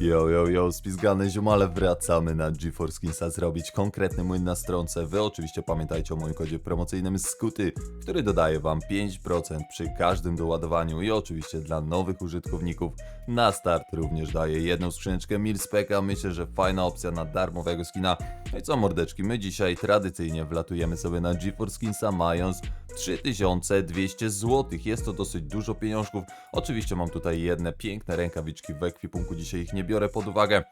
Yo, yo, yo, spizgane ziomale, wracamy na GeForce Skinsa zrobić konkretny młyn na stronce. Wy oczywiście pamiętajcie o moim kodzie promocyjnym SKUTY, który dodaje wam 5% przy każdym doładowaniu i oczywiście dla nowych użytkowników na start również daje jedną skrzyneczkę Milspeka. Myślę, że fajna opcja na darmowego skina. No i co mordeczki, my dzisiaj tradycyjnie wlatujemy sobie na GeForce Skinsa mając 3200 zł. Jest to dosyć dużo pieniążków. Oczywiście mam tutaj jedne piękne rękawiczki w ekwipunku, dzisiaj ich nie biorę pod uwagę.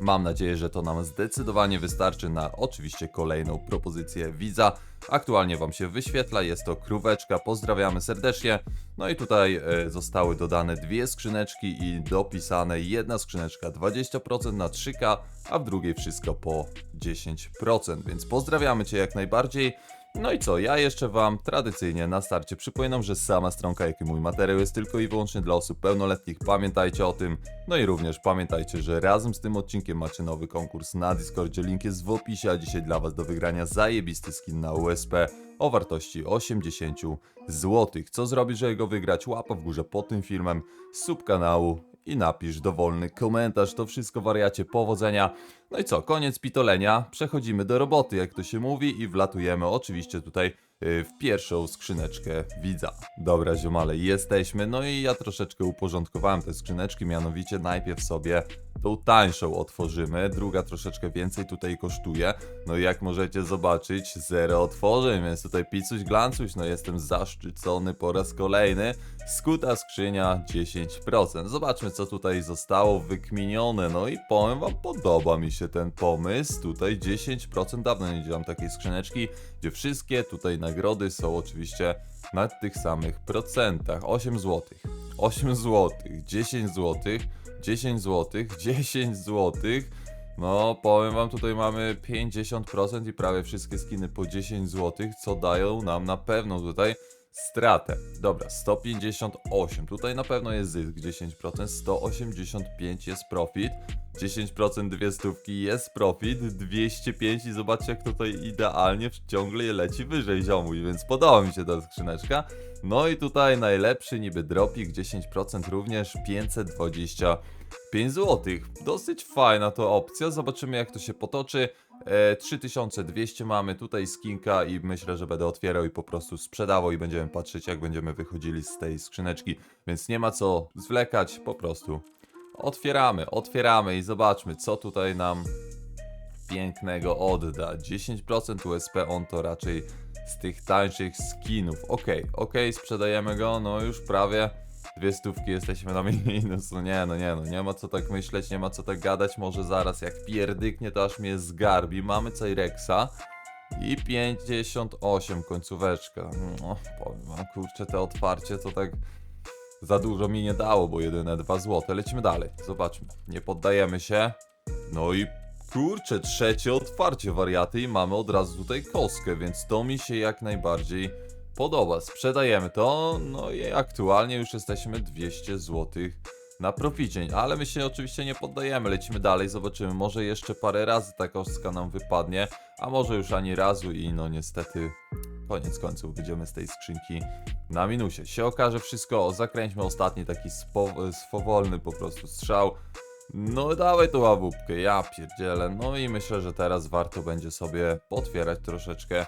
Mam nadzieję, że to nam zdecydowanie wystarczy na oczywiście kolejną propozycję widza. Aktualnie Wam się wyświetla, jest to króweczka, pozdrawiamy serdecznie. No i tutaj e, zostały dodane dwie skrzyneczki i dopisane jedna skrzyneczka 20% na 3K, a w drugiej wszystko po 10%, więc pozdrawiamy Cię jak najbardziej. No i co, ja jeszcze Wam tradycyjnie na starcie przypominam, że sama stronka, jak i mój materiał jest tylko i wyłącznie dla osób pełnoletnich, pamiętajcie o tym. No i również pamiętajcie, że razem z tym odcinkiem macie nowy konkurs na Discordzie, link jest w opisie, a dzisiaj dla Was do wygrania zajebisty skin na USP o wartości 80 zł. Co zrobić, żeby go wygrać? Łapa w górze pod tym filmem, sub kanału i napisz dowolny komentarz. To wszystko wariacie, powodzenia. No i co, koniec pitolenia, przechodzimy do roboty, jak to się mówi i wlatujemy oczywiście tutaj w pierwszą skrzyneczkę widza. Dobra ziomale, jesteśmy, no i ja troszeczkę uporządkowałem te skrzyneczki, mianowicie najpierw sobie tą tańszą otworzymy, druga troszeczkę więcej tutaj kosztuje, no i jak możecie zobaczyć, zero otworzeń, więc tutaj picuś glancuś, no jestem zaszczycony po raz kolejny, skuta skrzynia 10%. Zobaczmy co tutaj zostało wykminione, no i powiem wam, podoba mi się ten pomysł, tutaj 10%, dawno nie widziałem takiej skrzyneczki, gdzie wszystkie tutaj nagrody są oczywiście na tych samych procentach, 8 zł, 8 zł, 10 zł, 10 zł, 10 zł. No, powiem wam, tutaj mamy 50% i prawie wszystkie skiny po 10 zł, co dają nam na pewno tutaj stratę. Dobra, 158. Tutaj na pewno jest zysk 10%, 185 jest profit, 10% dwie stówki jest profit, 205 i zobaczcie jak tutaj idealnie ciągle leci wyżej ziomuj, więc podoba mi się ta skrzyneczka. No i tutaj najlepszy niby dropik, 10% również 525 zł. Dosyć fajna to opcja, zobaczymy jak to się potoczy. E, 3200 mamy tutaj skinka i myślę, że będę otwierał i po prostu sprzedawał i będziemy patrzeć jak będziemy wychodzili z tej skrzyneczki. Więc nie ma co zwlekać, po prostu otwieramy, otwieramy i zobaczmy co tutaj nam pięknego odda. 10% USP on to raczej z tych tańszych skinów. Ok, ok, sprzedajemy go, no już prawie dwie stówki jesteśmy na minus. No nie, no nie, no nie ma co tak myśleć, nie ma co tak gadać. Może zaraz jak pierdyknie, to aż mnie zgarbi. Mamy Cyrexa. I 58 końcóweczka. No, powiem kurczę, te otwarcie to tak za dużo mi nie dało, bo jedyne 2 złote. Lecimy dalej, zobaczmy. Nie poddajemy się. No i kurczę, trzecie otwarcie wariaty i mamy od razu tutaj kostkę, więc to mi się jak najbardziej podoba. Sprzedajemy to, no i aktualnie już jesteśmy 200 zł na proficie, ale my się oczywiście nie poddajemy, lecimy dalej, zobaczymy, może jeszcze parę razy ta kostka nam wypadnie, a może już ani razu i no niestety koniec końców wyjdziemy z tej skrzynki na minusie. Się okaże wszystko, zakręćmy ostatni taki swowolny po prostu strzał. No dawaj tą ławupkę, ja pierdzielę. No i myślę, że teraz warto będzie sobie potwierać troszeczkę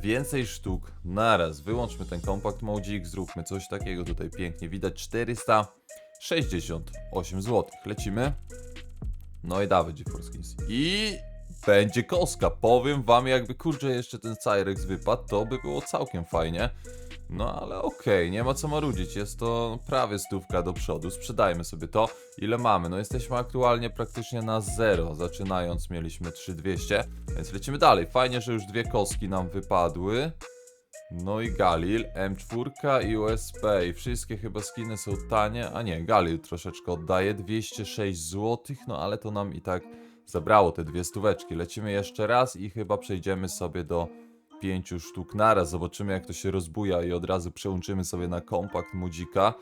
więcej sztuk naraz. Wyłączmy ten compact modzik, zróbmy coś takiego tutaj pięknie. Widać 468 zł. Lecimy. No i dawaj GeForce Skins. I będzie koska. Powiem wam, jakby kurczę jeszcze ten Cyrex wypadł, to by było całkiem fajnie. No ale okej, nie ma co marudzić, jest to prawie stówka do przodu, sprzedajmy sobie to. Ile mamy? No jesteśmy aktualnie praktycznie na zero, zaczynając mieliśmy 3200, więc lecimy dalej. Fajnie, że już dwie kostki nam wypadły. No i Galil, M4 i USP i wszystkie chyba skiny są tanie, a nie, Galil troszeczkę oddaje, 206 zł, no ale to nam i tak zabrało te dwie stóweczki. Lecimy jeszcze raz i chyba przejdziemy sobie do pięciu sztuk naraz. Zobaczymy jak to się rozbuja i od razu przełączymy sobie na kompakt mudzika.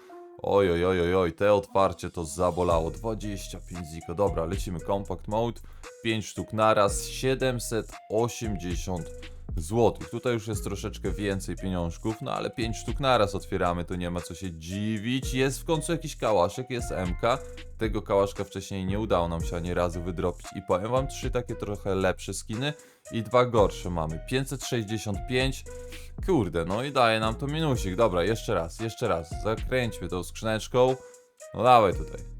Oj, oj, oj, oj, te otwarcie to zabolało. 25 ziko. Dobra, lecimy compact mode. 5 sztuk naraz. 780 złotych. Tutaj już jest troszeczkę więcej pieniążków, no ale 5 sztuk naraz otwieramy, to nie ma co się dziwić. Jest w końcu jakiś kałaszek, jest MK. Tego kałaszka wcześniej nie udało nam się ani razu wydropić. I powiem wam, trzy takie trochę lepsze skiny i dwa gorsze mamy. 565, kurde, no i daje nam to minusik. Dobra, jeszcze raz, jeszcze raz. Zakręćmy tą skrzyneczką. No dawaj tutaj.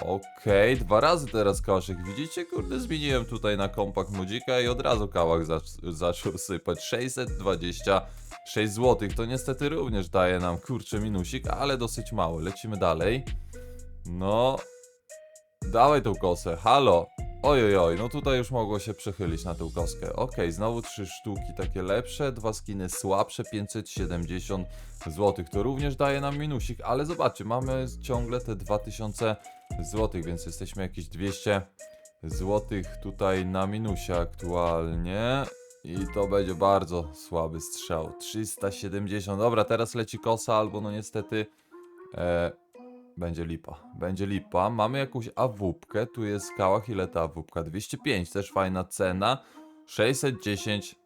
Okej, dwa razy teraz kałaszek. Widzicie, kurde, zmieniłem tutaj na kompak modzika i od razu kałak zac- zaczął sypać. 626 zł. To niestety również daje nam, kurczę, minusik, ale dosyć mały. Lecimy dalej. No, dawaj tą kosę, halo. Oj, oj, oj, no tutaj już mogło się przechylić na tą koskę. Okej, znowu trzy sztuki takie lepsze, dwa skiny słabsze, 570 zł. To również daje nam minusik, ale zobaczcie, mamy ciągle te 2000 zł, więc jesteśmy jakieś 200 zł tutaj na minusie aktualnie. I to będzie bardzo słaby strzał. 370. Dobra, teraz leci kosa, albo no niestety. E, będzie lipa. Będzie lipa. Mamy jakąś awupkę. Tu jest skałach. Ile ta awupka? 205. Też fajna cena. 610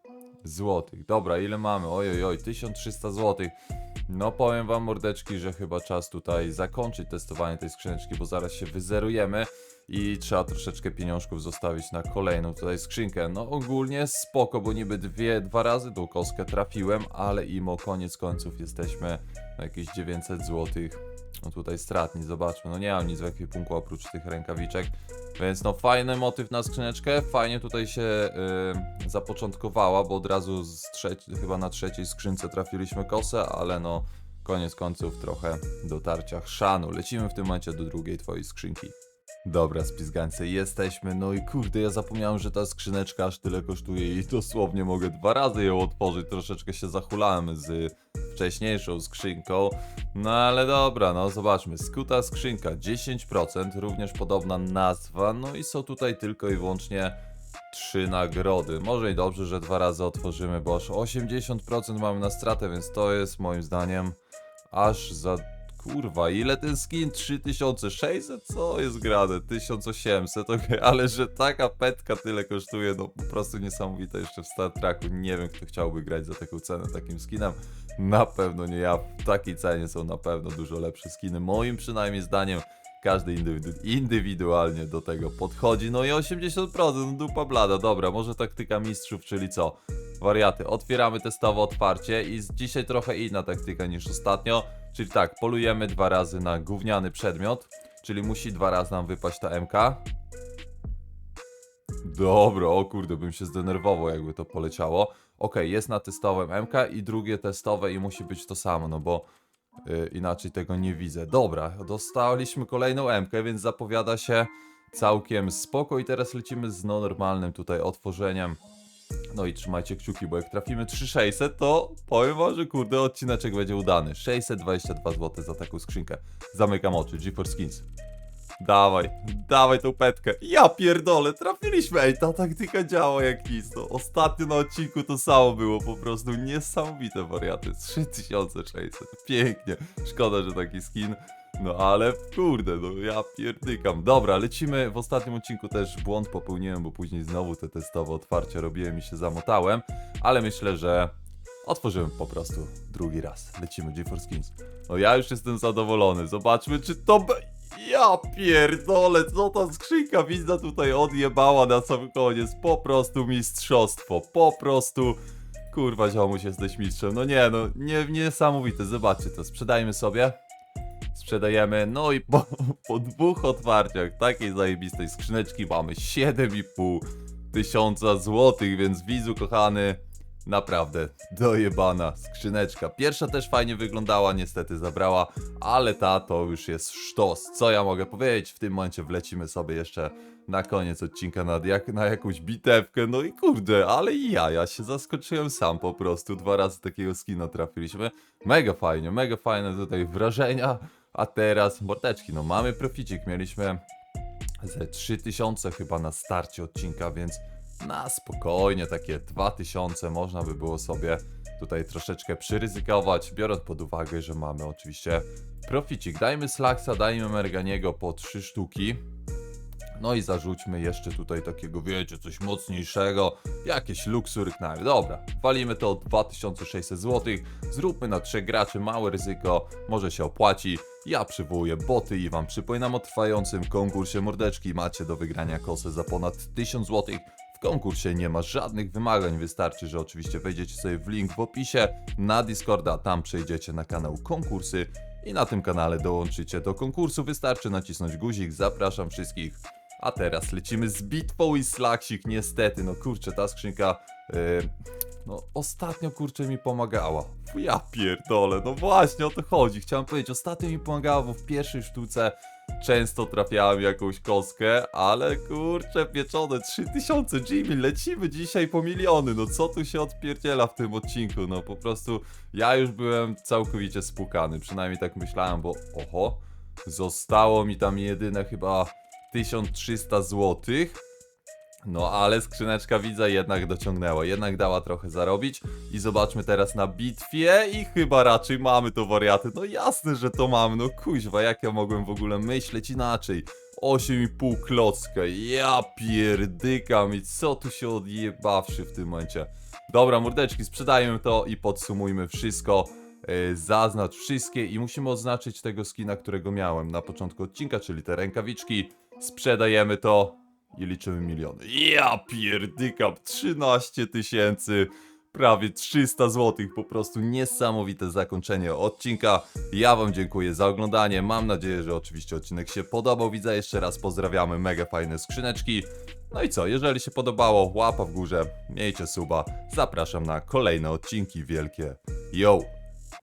zł. Dobra, ile mamy? Oj, oj, oj. 1300 zł. No powiem wam mordeczki, że chyba czas tutaj zakończyć testowanie tej skrzyneczki, bo zaraz się wyzerujemy i trzeba troszeczkę pieniążków zostawić na kolejną tutaj skrzynkę. No ogólnie spoko, bo niby dwie, dwa razy tą kostkę trafiłem, ale imo koniec końców jesteśmy na jakieś 900 zł. No tutaj stratni, zobaczmy. No nie mam nic w ekwipunku oprócz tych rękawiczek. Więc no fajny motyw na skrzyneczkę, fajnie tutaj się yy, zapoczątkowała, bo od razu z chyba na trzeciej skrzynce trafiliśmy kosę, ale no koniec końców trochę dotarcia chrzanu. Lecimy w tym momencie do drugiej twojej skrzynki. Dobra, spizgańcy, jesteśmy. No i kurde, ja zapomniałem, że ta skrzyneczka aż tyle kosztuje i dosłownie mogę dwa razy ją otworzyć. Troszeczkę się zachulałem z wcześniejszą skrzynką. No ale dobra, no zobaczmy. Skuta skrzynka 10%, również podobna nazwa. No i są tutaj tylko i wyłącznie trzy nagrody. Może i dobrze, że dwa razy otworzymy, bo aż 80% mamy na stratę, więc to jest moim zdaniem aż za Kurwa, ile ten skin? 3600? Co jest grane? 1800, okej, ale że taka petka tyle kosztuje, no po prostu niesamowite jeszcze w Star Treku. Nie wiem, kto chciałby grać za taką cenę takim skinem. Na pewno nie ja. W takiej cenie są na pewno dużo lepsze skiny. Moim przynajmniej zdaniem każdy indywidu- indywidualnie do tego podchodzi. No i 80%, no dupa blada. Dobra, może taktyka mistrzów, czyli co? Wariaty. Otwieramy testowo otwarcie i dzisiaj trochę inna taktyka niż ostatnio. Czyli tak, polujemy dwa razy na gówniany przedmiot, czyli musi dwa razy nam wypaść ta MK. Dobra, o kurde, bym się zdenerwował, jakby to poleciało. Ok, jest na testowym MK i drugie testowe i musi być to samo, no bo y, inaczej tego nie widzę. Dobra, dostaliśmy kolejną MK, więc zapowiada się całkiem spoko i teraz lecimy z no normalnym tutaj otworzeniem. No i trzymajcie kciuki, bo jak trafimy 3600, to powiem wam, że kurde, odcineczek będzie udany. 622 zł za taką skrzynkę. Zamykam oczy, GeForce Skins. Dawaj, dawaj tą petkę. Ja pierdolę, trafiliśmy. Ej, ta taktyka działa jak nic. No, ostatnio na odcinku to samo było, po prostu niesamowite wariaty. 3600, pięknie. Szkoda, że taki skin. No ale kurde, no ja pierdykam. Dobra, lecimy. W ostatnim odcinku też błąd popełniłem, bo później znowu te testowe otwarcia robiłem i się zamotałem. Ale myślę, że otworzyłem po prostu drugi raz. Lecimy, GeForce Skins. No ja już jestem zadowolony. Zobaczmy, czy to... Be... Ja pierdolę, co ta skrzynka widza tutaj odjebała na sam koniec. Po prostu mistrzostwo. Po prostu... Kurwa, ziomuś, jesteś mistrzem. No nie, no, nie, niesamowite. Zobaczcie to. Sprzedajmy sobie sprzedajemy. No i po, po dwóch otwarciach takiej zajebistej skrzyneczki mamy 7,5 tysiąca złotych, więc widzu kochany, naprawdę dojebana skrzyneczka. Pierwsza też fajnie wyglądała, niestety zabrała, ale ta to już jest sztos. Co ja mogę powiedzieć? W tym momencie wlecimy sobie jeszcze na koniec odcinka na, jak, na jakąś bitewkę. No i kurde, ale ja, ja się zaskoczyłem sam po prostu. Dwa razy takiego skina trafiliśmy. Mega fajnie, mega fajne tutaj wrażenia. A teraz mordeczki, no mamy proficik, mieliśmy ze 3000 chyba na starcie odcinka, więc na spokojnie takie 2000 można by było sobie tutaj troszeczkę przyryzykować, biorąc pod uwagę, że mamy oczywiście proficik. Dajmy Slacksa, dajmy Merganiego po 3 sztuki. No i zarzućmy jeszcze tutaj takiego, wiecie, coś mocniejszego, jakieś Luxury Knife. Dobra, walimy to o 2600 zł, zróbmy na trzech graczy, małe ryzyko, może się opłaci. Ja przywołuję boty i wam przypominam o trwającym konkursie mordeczki. Macie do wygrania kosę za ponad 1000 zł. Konkursie nie ma żadnych wymagań, wystarczy, że oczywiście wejdziecie sobie w link w opisie na Discorda, tam przejdziecie na kanał konkursy i na tym kanale dołączycie do konkursu. Wystarczy nacisnąć guzik, zapraszam wszystkich. A teraz lecimy z bitwą i slaksik, niestety, no kurczę, ta skrzynka, yy, no ostatnio kurczę mi pomagała. Ja pierdolę, no właśnie o to chodzi, chciałem powiedzieć, ostatnio mi pomagała, bo w pierwszej sztuce często trafiałem jakąś kostkę, ale kurczę pieczone, 3000 Jimmy, lecimy dzisiaj po miliony, no co tu się odpierdziela w tym odcinku, no po prostu ja już byłem całkowicie spukany, przynajmniej tak myślałem, bo oho, zostało mi tam jedyne chyba 1300 złotych. No ale skrzyneczka widzę jednak dociągnęła, jednak dała trochę zarobić i zobaczmy teraz na bitwie i chyba raczej mamy to wariaty. No jasne, że to mamy, no kuźwa, jak ja mogłem w ogóle myśleć inaczej. 8,5 klocka, ja pierdykam i co tu się odjebawszy w tym momencie. Dobra, mordeczki, sprzedajmy to i podsumujmy wszystko. Yy, zaznacz wszystkie i musimy oznaczyć tego skina, którego miałem na początku odcinka, czyli te rękawiczki. Sprzedajemy to i liczymy miliony. Ja pierdykam, 13 tysięcy, prawie 300 zł, po prostu niesamowite zakończenie odcinka. Ja wam dziękuję za oglądanie, mam nadzieję, że oczywiście odcinek się podobał. Widzę jeszcze raz, pozdrawiamy, mega fajne skrzyneczki. No i co, jeżeli się podobało, łapa w górze, miejcie suba, zapraszam na kolejne odcinki wielkie. Yo!